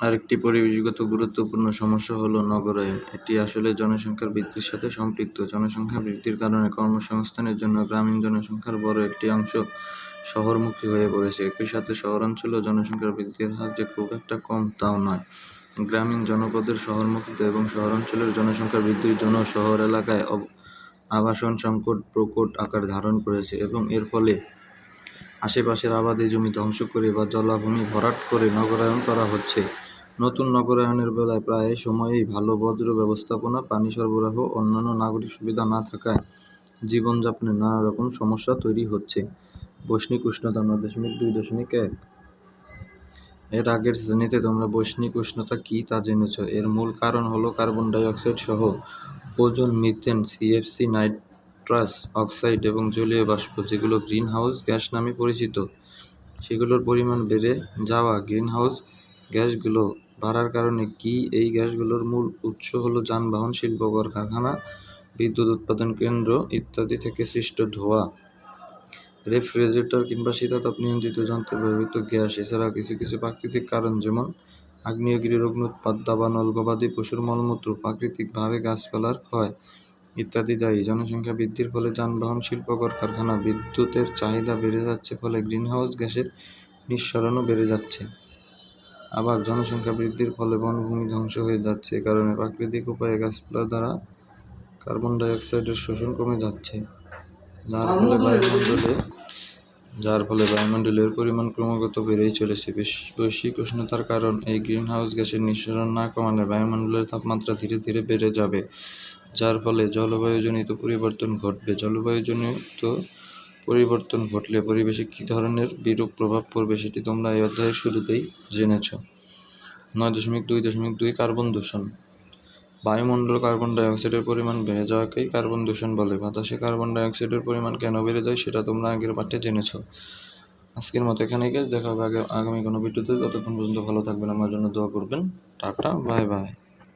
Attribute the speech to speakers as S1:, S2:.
S1: আরেকটি পরিবেশগত গুরুত্বপূর্ণ সমস্যা হল নগরায়ন। এটি আসলে জনসংখ্যার বৃদ্ধির সাথে সম্পৃক্ত। জনসংখ্যা বৃদ্ধির কারণে কর্মসংস্থানের জন্য গ্রামীণ জনসংখ্যার বড় একটি অংশ শহরমুখী হয়ে পড়েছে। একই সাথে শহরাঞ্চলেও জনসংখ্যার বৃদ্ধির হার যে খুব একটা কম, তাও নয়। গ্রামীণ জনপদের শহরমুখিতা এবং শহরাঞ্চলের জনসংখ্যা বৃদ্ধির জন্য শহর এলাকায় আবাসন সংকট প্রকট আকার ধারণ করেছে এবং এর ফলে আশেপাশের আবাদি জমি ধ্বংস করে বা জলাভূমি ভরাট করে নগরায়ন করা হচ্ছে। নতুন নগরায়নের বেলায় প্রায় সময়ই ভালো বজ্র ব্যবস্থাপনা, পানি সরবরাহ, অন্যান্য নাগরিক সুবিধা না থাকায় জীবনযাপনে নানা রকম সমস্যা তৈরি হচ্ছে। বৈশ্বিক উষ্ণতা নয় দশমিক দুই দশমিক এক এর আগের শ্রেণীতে তোমরা বৈশ্বিক উষ্ণতা কী তা জেনেছ। এর মূল কারণ হলো কার্বন ডাই অক্সাইড সহ ozone, methane, CFC, nitrous oxide এবং জলীয় বাষ্প যেগুলো গ্রিন হাউস গ্যাস নামে পরিচিত। সেগুলোর পরিমাণ বেড়ে যাওয়া গ্রিনহাউস গ্যাসগুলো বাড়ার কারণে কি এই গ্যাসগুলোর মূল উৎস হলো যানবাহন, শিল্প কারখানা, বিদ্যুৎ উৎপাদন কেন্দ্র ইত্যাদি থেকে সৃষ্ট ধোঁয়া, রেফ্রিজারেটর কিংবা শীতাতপ নিয়ন্ত্রিত যন্ত্রে ব্যবহৃত গ্যাস এছাড়া কিছু কিছু প্রাকৃতিক কারণ যেমন আগ্নেয়গিরির অগ্ন্যুৎপাত, দাবানল, গবাদি পশুর মলমূত্র, প্রাকৃতিকভাবে গাছপালার ক্ষয় ইত্যাদি দায়ী। জনসংখ্যা বৃদ্ধির ফলে যানবাহন, শিল্প কারখানা, বিদ্যুতের চাহিদা বেড়ে যাচ্ছে ফলে গ্রিনহাউস গ্যাসের নিঃসরণও বেড়ে যাচ্ছে। আবার জনসংখ্যা বৃদ্ধির ফলে বনভূমি ধ্বংস হয়ে যাচ্ছে। এ কারণে প্রাকৃতিক উপায়ে গাছপালার দ্বারা কার্বন ডাই অক্সাইডের শোষণ কমে যাচ্ছে। যার ফলে বায়ুমণ্ডলে যার ফলে বায়ুমণ্ডলের পরিমাণ ক্রমাগত বেড়েই চলেছে। বৈশ্বিক উষ্ণতার কারণ এই গ্রিনহাউস গ্যাসের নিঃসরণ না কমালে বায়ুমণ্ডলের তাপমাত্রা ধীরে ধীরে বেড়ে যাবে যার ফলে জলবায়ুজনিত পরিবর্তন ঘটবে। জলবায়ুজনিত পরিবর্তন ঘটলে পরিবেশে কী ধরনের বিরূপ প্রভাব পড়বে সেটি তোমরা এই অধ্যায়ের শুরুতেই জেনেছ। নয় দশমিক দুই দশমিক দুই কার্বন দূষণ। বায়ুমণ্ডল কার্বন ডাই অক্সাইডের পরিমাণ বেড়ে যাওয়াকেই কার্বন দূষণ বলে। বাতাসে কার্বন ডাই অক্সাইডের পরিমাণ কেন বেড়ে যায় সেটা তোমরা আগের পাঠে জেনেছ। আজকের মতো এখানেই গেছে দেখা হবে আগে আগামী কোনো ভিডিওতে। ততক্ষণ পর্যন্ত ভালো থাকবেন। আমার জন্য দোয়া করবেন। Tata, bye bye.